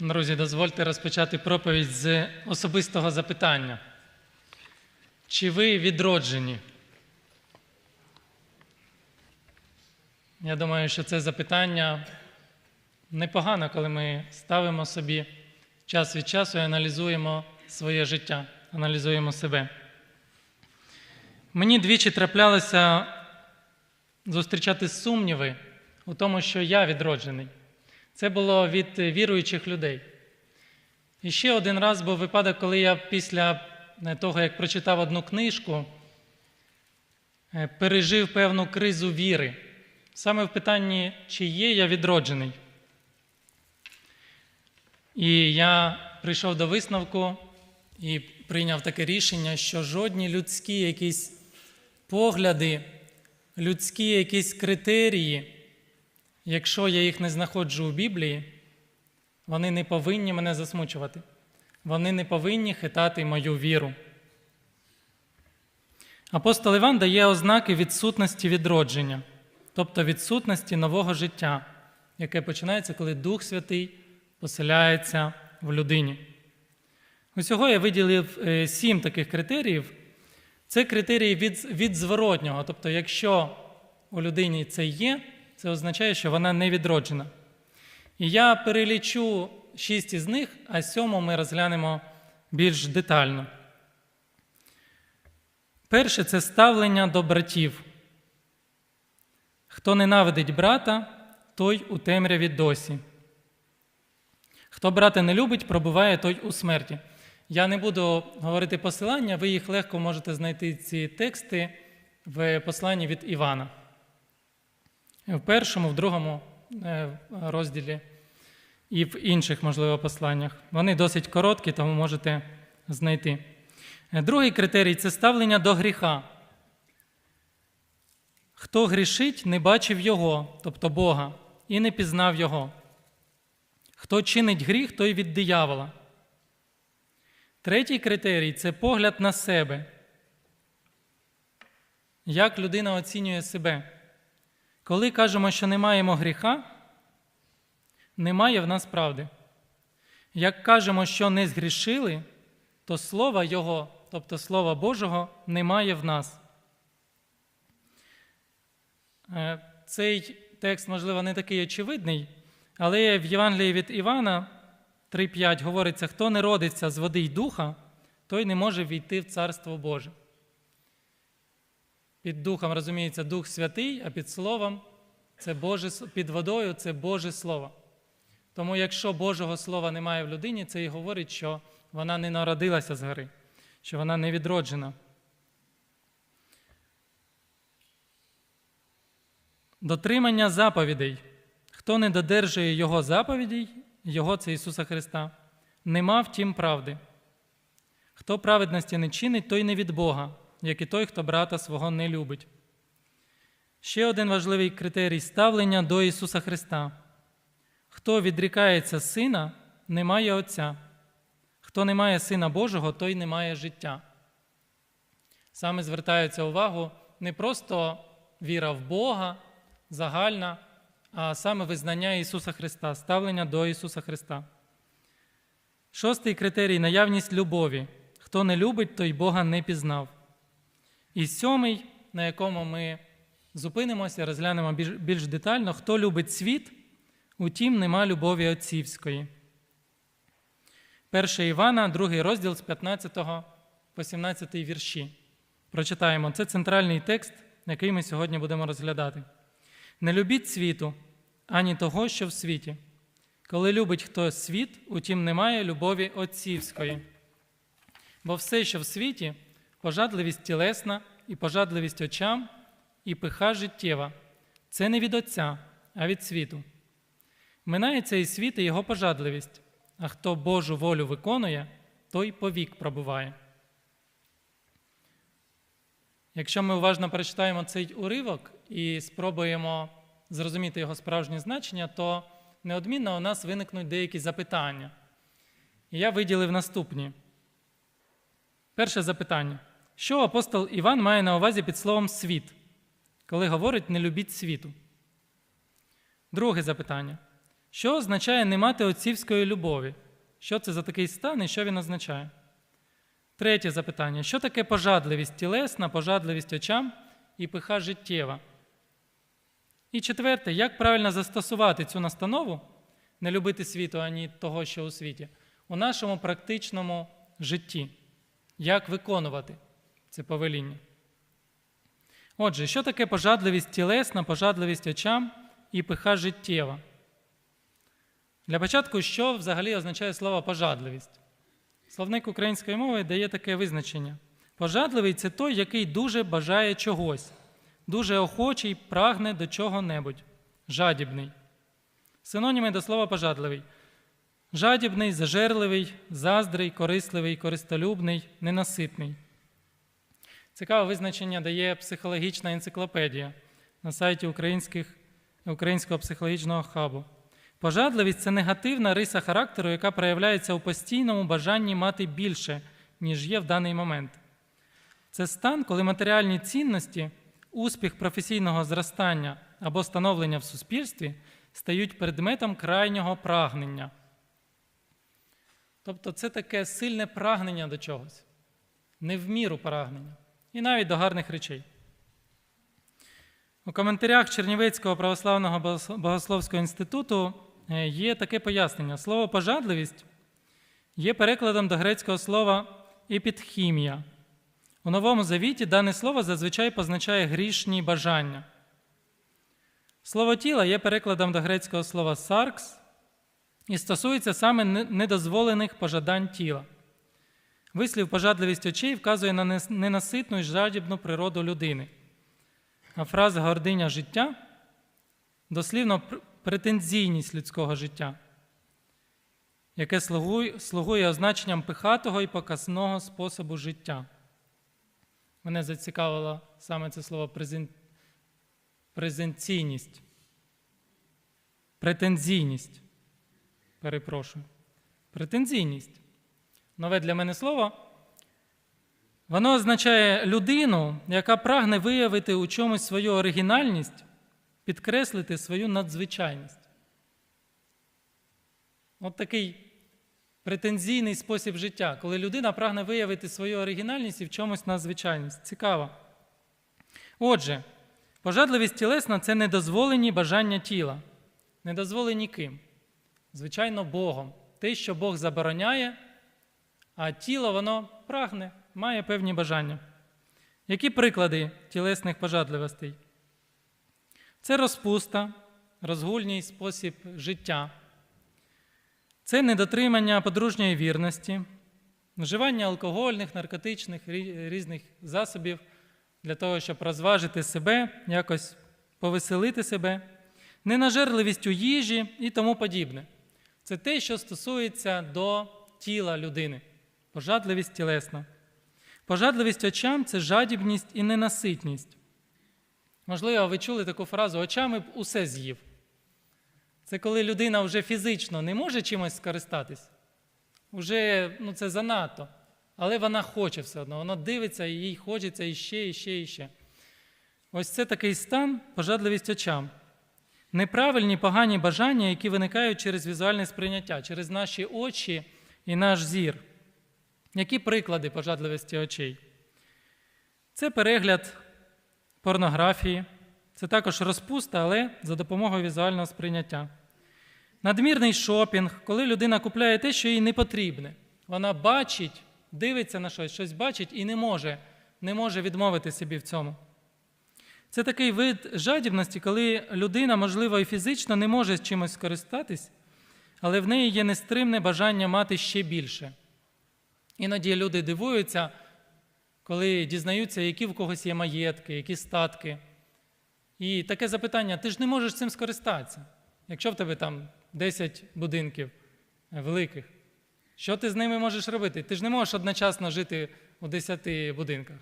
Друзі, дозвольте розпочати проповідь з особистого запитання. Чи ви відроджені? Я думаю, що це запитання непогано, коли ми ставимо собі час від часу і аналізуємо своє життя, аналізуємо себе. Мені двічі траплялося зустрічати сумніви у тому, що я відроджений. Це було від віруючих людей. І ще один раз був випадок, коли я після того, як прочитав одну книжку, е, пережив певну кризу віри. Саме в питанні, чи є я відроджений. І я прийшов до висновку і прийняв таке рішення, що жодні людські якісь погляди, людські якісь критерії, якщо я їх не знаходжу у Біблії, вони не повинні мене засмучувати. Вони не повинні хитати мою віру. Апостол Іван дає ознаки відсутності відродження, тобто відсутності нового життя, яке починається, коли Дух Святий поселяється в людині. Усього я виділив е, сім таких критеріїв. Це критерії від, від зворотнього. Тобто, якщо у людині це є, це означає, що вона не відроджена. І я перелічу шість із них, а сьому ми розглянемо більш детально. Перше це ставлення до братів. Хто ненавидить брата, той у темряві досі. Хто брата не любить, пробуває той у смерті. Я не буду говорити посилання, ви їх легко можете знайти ці тексти в посланні від Івана. В першому, в другому е, розділі і в інших, можливо, посланнях. Вони досить короткі, тому можете знайти. Е, Другий критерій це ставлення до гріха. Хто грішить, не бачив Його, тобто Бога, і не пізнав Його. Хто чинить гріх, той від диявола. Третій критерій це погляд на себе. Як людина оцінює себе? Коли кажемо, що не маємо гріха, немає в нас правди. Як кажемо, що не згрішили, то слова Його, тобто Слова Божого, немає в нас. Е, Цей текст, можливо, не такий очевидний, але в Євангелії від Івана 3.5 говориться: хто не родиться з води й духа, той не може війти в Царство Боже. Під духом розуміється Дух Святий, а під Словом це Боже, під водою це Боже Слово. Тому, якщо Божого Слова немає в людині, це і говорить, що вона не народилася з гори, що вона не відроджена. Дотримання заповідей. Хто не додержує Його заповідей, Його це Ісуса Христа, нема втім правди. Хто праведності не чинить, той не від Бога, як і той, хто брата свого не любить. Ще один важливий критерій ставлення до Ісуса Христа. Хто відрікається Сина, не має Отця. Хто не має Сина Божого, той не має життя. Саме звертається увагу не просто віра в Бога загальна, а саме визнання Ісуса Христа, ставлення до Ісуса Христа. Шостий критерій наявність любові. Хто не любить, той Бога не пізнав. І сьомий, на якому ми зупинимося, розглянемо більш, детально, хто любить світ, утім нема любові отцівської. 1 Івана, другий розділ з 15 по 17 вірші. Прочитаємо. Це центральний текст, який ми сьогодні будемо розглядати. Не любіть світу, ані того, що в світі. Коли любить хто світ, утім немає любові отцівської. Бо все, що в світі, пожадливість тілесна і пожадливість очам, і пиха життєва, це не від Отця, а від світу. Минає цей світ і його пожадливість, а хто Божу волю виконує, той повік пробуває. Якщо ми уважно перечитаємо цей уривок і спробуємо зрозуміти його справжнє значення, то неодмінно у нас виникнуть деякі запитання. І я виділив наступні. Перше запитання. Що апостол Іван має на увазі під словом світ, коли говорить не любіть світу? Друге запитання. Що означає не мати отцівської любові? Що це за такий стан і що він означає? Третє запитання: що таке пожадливість тілесна, пожадливість очам і пиха життєва? І четверте, як правильно застосувати цю настанову, не любити світу ані того, що у світі, у нашому практичному житті? Як виконувати це повеління? Отже, що таке пожадливість тілесна, пожадливість очам і пиха життєва? Для початку, що взагалі означає слово пожадливість? Словник української мови дає таке визначення. Пожадливий це той, який дуже бажає чогось, дуже охочий, прагне до чого-небудь, жадібний. Синоніми до слова пожадливий. Жадібний, зажерливий, заздрий, корисливий, користолюбний, ненаситний. Цікаве визначення дає психологічна енциклопедія на сайті українських, Українського психологічного хабу. Пожадливість це негативна риса характеру, яка проявляється у постійному бажанні мати більше, ніж є в даний момент. Це стан, коли матеріальні цінності, успіх професійного зростання або становлення в суспільстві стають предметом крайнього прагнення. Тобто це таке сильне прагнення до чогось, не в міру прагнення, і навіть до гарних речей. У коментарях Чернівецького православного богословського інституту е, є таке пояснення. Слово пожадливість є перекладом до грецького слова епідхімія. У Новому Завіті дане слово зазвичай позначає грішні бажання. Слово тіла є перекладом до грецького слова саркс і стосується саме недозволених пожадань тіла. Вислів пожадливість очей вказує на ненаситну і жадібну природу людини. А фраза гординя життя дослівно претензійність людського життя, яке слугує означенням пихатого і показного способу життя. Мене зацікавило саме це слово презен... презенційність, претензійність. Перепрошую. Претензійність. Нове для мене слово. Воно означає людину, яка прагне виявити у чомусь свою оригінальність, підкреслити свою надзвичайність. От такий претензійний спосіб життя, коли людина прагне виявити свою оригінальність і в чомусь надзвичайність. Цікаво. Отже, пожадливість тілесна це недозволені бажання тіла. Недозволені ким? Звичайно, Богом. Те, що Бог забороняє, а тіло воно прагне, має певні бажання. Які приклади тілесних пожадливостей? Це розпуста, розгульний спосіб життя, це недотримання подружньої вірності, вживання алкогольних, наркотичних різних засобів для того, щоб розважити себе, якось повеселити себе, ненажерливість у їжі і тому подібне. Це те, що стосується до тіла людини, пожадливість тілесна. Пожадливість очам це жадібність і ненаситність. Можливо, ви чули таку фразу очами б усе з'їв. Це коли людина вже фізично не може чимось скористатись, вже ну, це занадто. Але вона хоче все одно, вона дивиться, і їй хочеться іще, іще, іще. Ось це такий стан, пожадливість очам. Неправильні погані бажання, які виникають через візуальне сприйняття, через наші очі і наш зір. Які приклади пожадливості очей? Це перегляд порнографії, це також розпуста, але за допомогою візуального сприйняття. Надмірний шопінг, коли людина купляє те, що їй не потрібне. Вона бачить, дивиться на щось, щось бачить і не може, не може відмовити собі в цьому. Це такий вид жадібності, коли людина, можливо, і фізично не може з чимось скористатись, але в неї є нестримне бажання мати ще більше. Іноді люди дивуються, коли дізнаються, які в когось є маєтки, які статки. І таке запитання: ти ж не можеш цим скористатися. Якщо в тебе там 10 будинків великих, що ти з ними можеш робити? Ти ж не можеш одночасно жити у 10 будинках.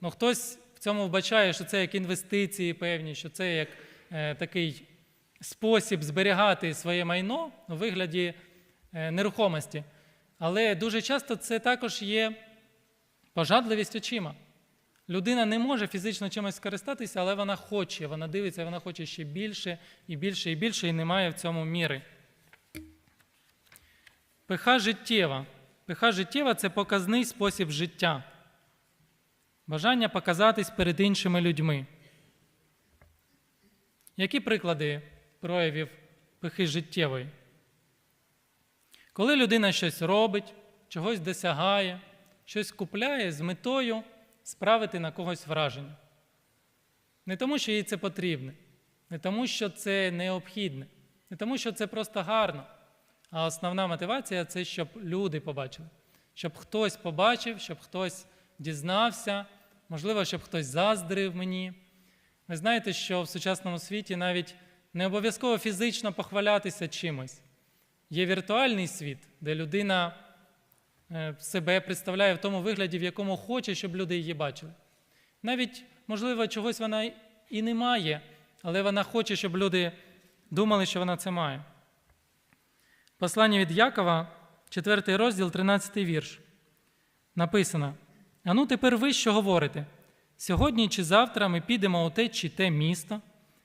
Ну, Хтось в цьому вбачає, що це як інвестиції певні, що це як е, такий спосіб зберігати своє майно у вигляді е, нерухомості. Але дуже часто це також є пожадливість очима. Людина не може фізично чимось скористатися, але вона хоче, вона дивиться, вона хоче ще більше і більше і більше, і немає в цьому міри. Пиха життєва. Пиха життєва це показний спосіб життя. Бажання показатись перед іншими людьми. Які приклади проявів пихи життєвої? Коли людина щось робить, чогось досягає, щось купляє з метою справити на когось враження. Не тому, що їй це потрібне, не тому, що це необхідне, не тому, що це просто гарно. А основна мотивація це щоб люди побачили, щоб хтось побачив, щоб хтось дізнався, можливо, щоб хтось заздрив мені. Ви знаєте, що в сучасному світі навіть не обов'язково фізично похвалятися чимось. Є віртуальний світ, де людина е, себе представляє в тому вигляді, в якому хоче, щоб люди її бачили. Навіть, можливо, чогось вона і не має, але вона хоче, щоб люди думали, що вона це має. Послання від Якова, 4 розділ, 13 вірш. Написано: А ну тепер ви що говорите? Сьогодні чи завтра ми підемо у те чи те місто,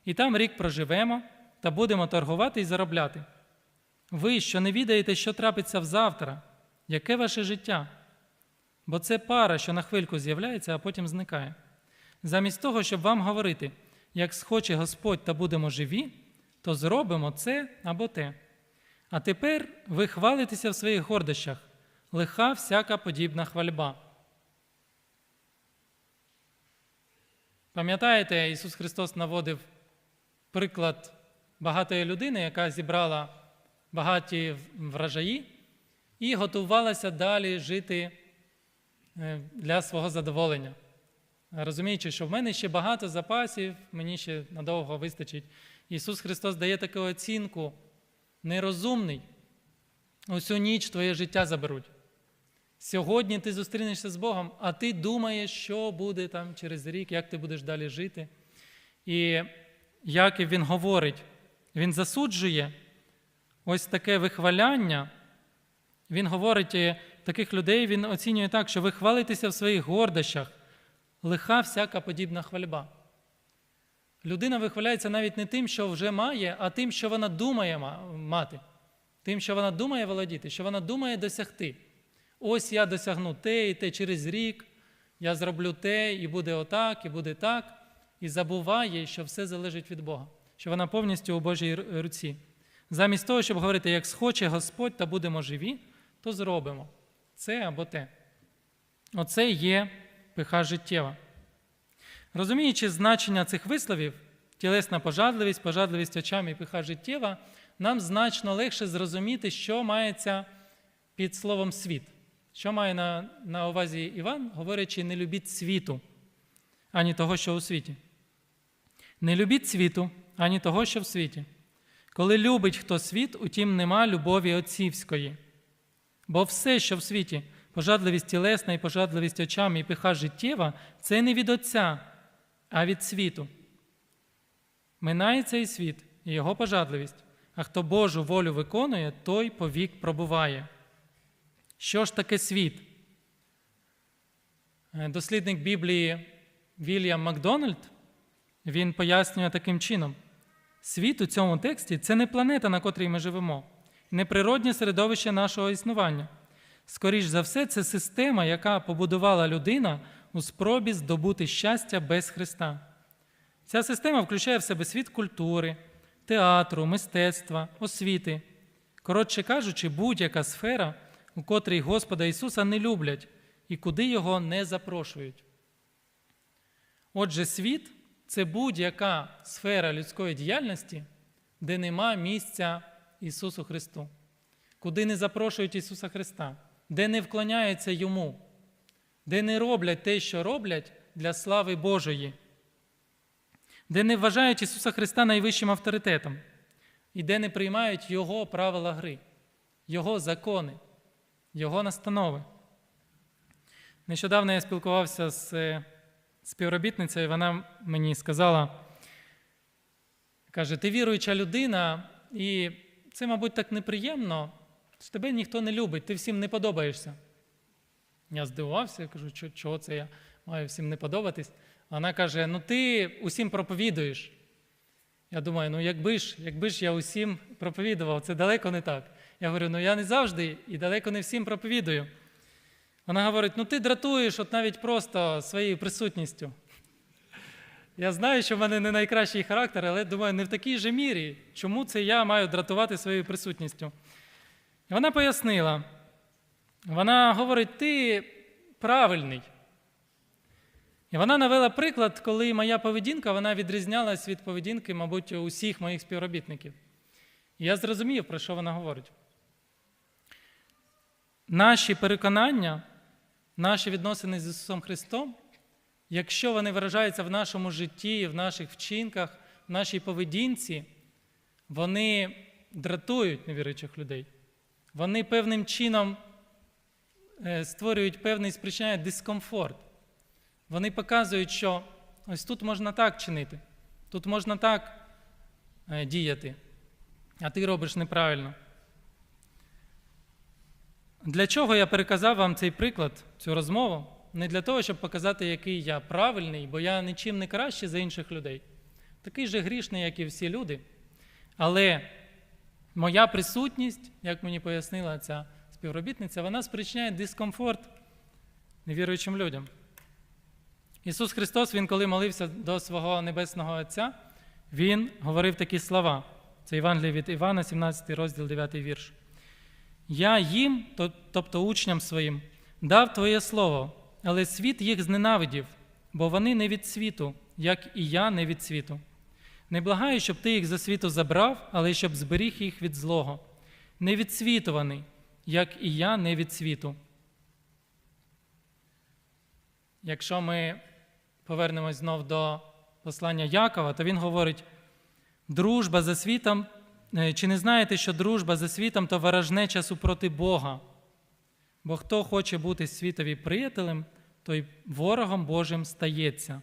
і там рік проживемо та будемо торгувати і заробляти. Ви, що не відаєте, що трапиться взавтра, яке ваше життя? Бо це пара, що на хвильку з'являється, а потім зникає. Замість того, щоб вам говорити, як схоче Господь та будемо живі, то зробимо це або те. А тепер ви хвалитеся в своїх гордощах, лиха всяка подібна хвальба. Пам'ятаєте, Ісус Христос наводив приклад багатої людини, яка зібрала багаті врожаї і готувалася далі жити е, для свого задоволення. Розуміючи, що в мене ще багато запасів, мені ще надовго вистачить. Ісус Христос дає таку оцінку нерозумний. Усю ніч твоє життя заберуть. Сьогодні ти зустрінешся з Богом, а ти думаєш, що буде там через рік, як ти будеш далі жити. І Яків він говорить, він засуджує ось таке вихваляння. Він говорить е, таких людей, він оцінює так, що ви хвалитеся в своїх гордощах, лиха всяка подібна хвальба. Людина вихваляється навіть не тим, що вже має, а тим, що вона думає мати, тим, що вона думає володіти, що вона думає досягти. Ось я досягну те і те через рік, я зроблю те, і буде отак, і буде так, і забуває, що все залежить від Бога, що вона повністю у Божій руці. Замість того, щоб говорити, як схоче Господь та будемо живі, то зробимо це або те. Оце є пиха життєва. Розуміючи значення цих висловів, тілесна пожадливість, пожадливість очами і пиха життєва, нам значно легше зрозуміти, що мається під словом світ. Що має на, на увазі Іван, говорячи, не любіть світу, ані того, що у світі. Не любіть світу, ані того, що в світі. Коли любить хто світ, утім нема любові отцівської. Бо все, що в світі, пожадливість тілесна і пожадливість очами і пиха життєва, це не від Отця, а від світу. Минається і світ, і його пожадливість, а хто Божу волю виконує, той повік пробуває. Що ж таке світ? Дослідник Біблії Вільям Макдональд він пояснює таким чином: світ у цьому тексті це не планета, на котрій ми живемо, не природнє середовище нашого існування. Скоріш за все, це система, яка побудувала людина у спробі здобути щастя без Христа. Ця система включає в себе світ культури, театру, мистецтва, освіти. Коротше кажучи, будь-яка сфера, у котрій Господа Ісуса не люблять і куди Його не запрошують. Отже, світ це будь-яка сфера людської діяльності, де нема місця Ісусу Христу, куди не запрошують Ісуса Христа, де не вклоняються Йому, де не роблять те, що роблять для слави Божої, де не вважають Ісуса Христа найвищим авторитетом, і де не приймають Його правила гри, Його закони, Його настанови. Нещодавно я спілкувався з співробітницею, вона мені сказала, каже, ти віруюча людина, і це, мабуть, так неприємно, що тебе ніхто не любить, ти всім не подобаєшся. Я здивувався, кажу, чого це я? маю всім не подобатись. Вона каже: Ну ти усім проповідуєш. Я думаю, ну якби ж, якби ж я усім проповідував, це далеко не так. Я говорю, ну я не завжди і далеко не всім проповідую. Вона говорить: ну ти дратуєш от навіть просто своєю присутністю. Я знаю, що в мене не найкращий характер, але думаю, не в такій же мірі. Чому це я маю дратувати своєю присутністю? І вона пояснила. Вона говорить, ти правильний. І вона навела приклад, коли моя поведінка вона відрізнялась від поведінки, мабуть, усіх моїх співробітників. І я зрозумів, про що вона говорить. Наші переконання, наші відносини з Ісусом Христом, якщо вони виражаються в нашому житті, в наших вчинках, в нашій поведінці, вони дратують невіруючих людей. Вони певним чином е, створюють певний спричиняють дискомфорт. Вони показують, що ось тут можна так чинити, тут можна так е, діяти, а ти робиш неправильно. Для чого я переказав вам цей приклад, цю розмову? Не для того, щоб показати, який я правильний, бо я нічим не кращий за інших людей. Такий же грішний, як і всі люди. Але моя присутність, як мені пояснила ця співробітниця, вона спричиняє дискомфорт невіруючим людям. Ісус Христос, Він, коли молився до свого Небесного Отця, Він говорив такі слова. Це Євангеліє від Івана, 17 розділ, 9 вірш. Я їм, тобто учням своїм, дав Твоє Слово, але світ їх зненавидів, бо вони не від світу, як і я не від світу. Не благаю, щоб ти їх за світу забрав, але щоб зберіг їх від злого. Не від світу вони, як і я не від світу. Якщо ми повернемось знов до послання Якова, то він говорить: дружба за світом, чи не знаєте, що дружба за світом то ворожнеча супроти Бога? Бо хто хоче бути світові приятелем, той ворогом Божим стається.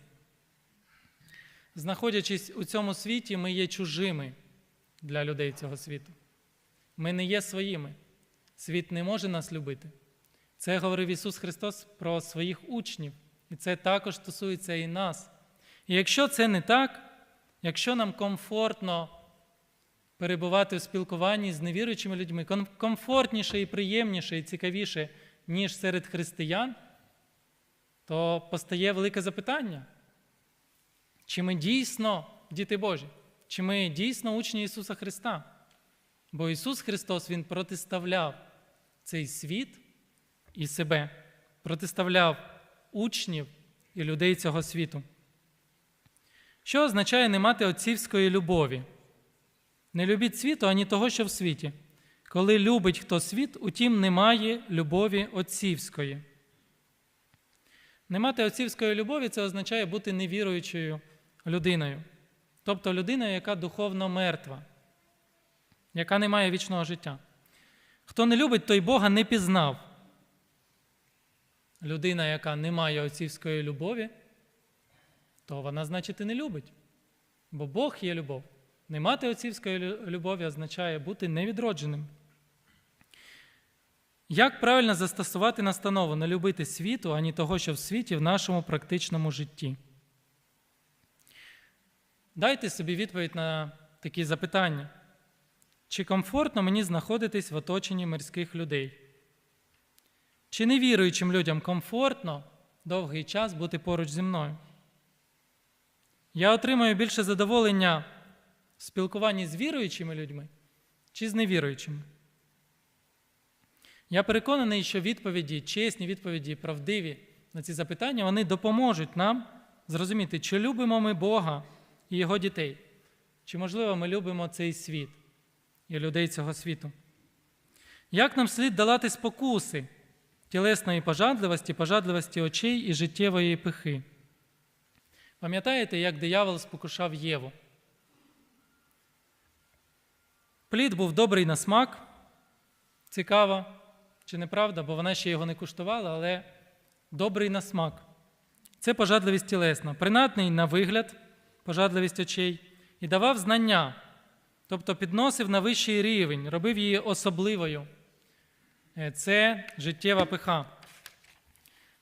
Знаходячись у цьому світі, ми є чужими для людей цього світу. Ми не є своїми. Світ не може нас любити. Це говорив Ісус Христос про своїх учнів. І це також стосується і нас. І якщо це не так, якщо нам комфортно перебувати в спілкуванні з невіруючими людьми, комфортніше і приємніше і цікавіше, ніж серед християн, то постає велике запитання. Чи ми дійсно діти Божі? Чи ми дійсно учні Ісуса Христа? Бо Ісус Христос Він протиставляв цей світ і себе, протиставляв учнів і людей цього світу. Що означає не мати отцівської любові? Не любіть світу, ані того, що в світі. Коли любить хто світ, утім немає любові отцівської. Не мати отцівської любові це означає бути невіруючою людиною. Тобто людиною, яка духовно мертва, яка не має вічного життя. Хто не любить, той Бога не пізнав. Людина, яка не має отцівської любові, то вона, значить, і не любить. Бо Бог є любов. Не мати отцівської любові означає бути невідродженим. Як правильно застосувати настанову не любити світу, ані того, що в світі в нашому практичному житті? Дайте собі відповідь на такі запитання. Чи комфортно мені знаходитись в оточенні мирських людей? Чи невіруючим людям комфортно довгий час бути поруч зі мною? Я отримую більше задоволення в спілкуванні з віруючими людьми чи з невіруючими? Я переконаний, що відповіді, чесні відповіді, правдиві на ці запитання, вони допоможуть нам зрозуміти, чи любимо ми Бога і Його дітей, чи, можливо, ми любимо цей світ і людей цього світу. Як нам слід долати спокуси тілесної пожадливості, пожадливості очей і життєвої пихи? Пам'ятаєте, як диявол спокушав Єву? Плід був добрий на смак, цікаво, чи неправда, бо вона ще його не куштувала, але добрий на смак. Це пожадливість тілесна, принадний на вигляд, пожадливість очей, і давав знання, тобто підносив на вищий рівень, робив її особливою. Це життєва пиха.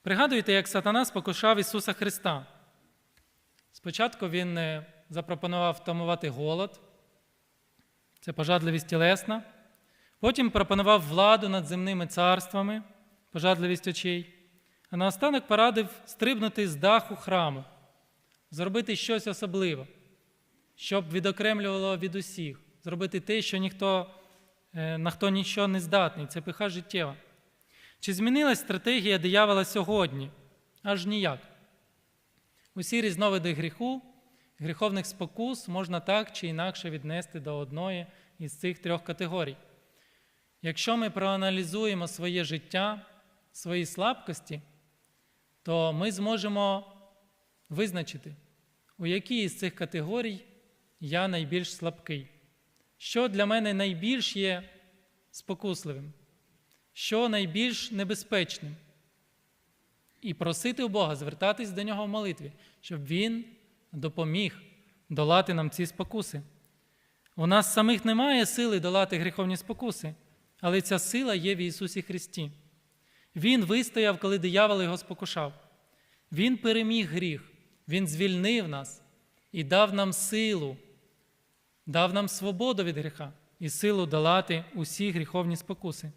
Пригадуєте, як Сатана спокушав Ісуса Христа. Спочатку Він е, запропонував втамувати голод, це пожадливість тілесна. Потім пропонував владу над земними царствами, пожадливість очей. А наостанок порадив стрибнути з даху храму, зробити щось особливе, щоб відокремлювало від усіх, зробити те, що ніхто, е, на хто нічого не здатний, це пиха життєва. Чи змінилась стратегія диявола сьогодні? Аж ніяк. Усі різновиди гріху, гріховних спокус можна так чи інакше віднести до одної із цих трьох категорій. Якщо ми проаналізуємо своє життя, свої слабкості, то ми зможемо визначити, у якій із цих категорій я найбільш слабкий, що для мене найбільш є спокусливим, що найбільш небезпечним. І просити у Бога, звертатись до нього в молитві, щоб Він допоміг долати нам ці спокуси. У нас самих немає сили долати гріховні спокуси, але ця сила є в Ісусі Христі. Він вистояв, коли диявол його спокушав. Він переміг гріх, Він звільнив нас і дав нам силу, дав нам свободу від гріха і силу долати усі гріховні спокуси.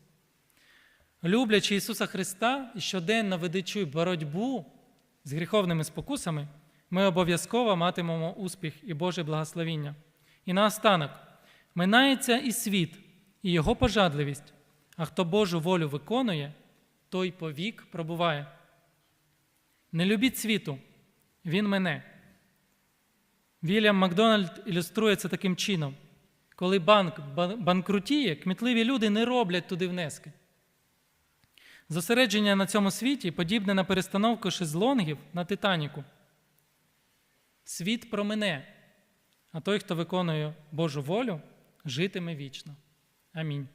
Люблячи Ісуса Христа і щоденно ведучи боротьбу з гріховними спокусами, ми обов'язково матимемо успіх і Боже благословіння. І наостанок, минається і світ, і його пожадливість, а хто Божу волю виконує, той повік пробуває. Не любіть світу, він мене. Вільям Макдональд ілюструє це таким чином: коли банк банкрутіє, кмітливі люди не роблять туди внески. Зосередження на цьому світі подібне на перестановку шезлонгів на Титаніку. Світ про мене, а той, хто виконує Божу волю, житиме вічно. Амінь.